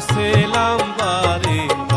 Lambare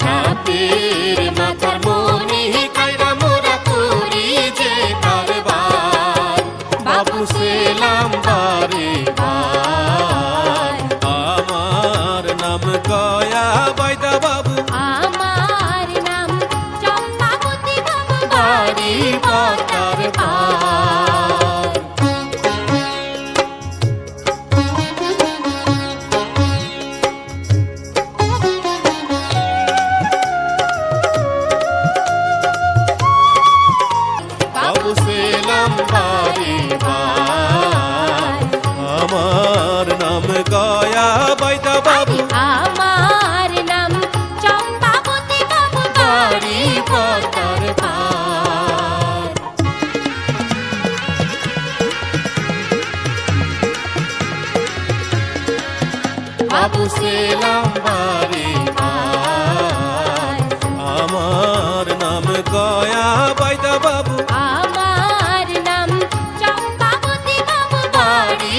সাপের মাথার মনি কায়রা মোরা করি যে কারবার। বাবু সেলাম বারে আমার নাম কয়া বাইদা বাবু। আমার নাম চম্পাবতী বাবু। বাড়ি পাতার পা বাবুসেলাম বাড়ি আমার নাম গয়া বাইদা বাবু। আমার নাম চম্পাবতী বাবু বাড়ি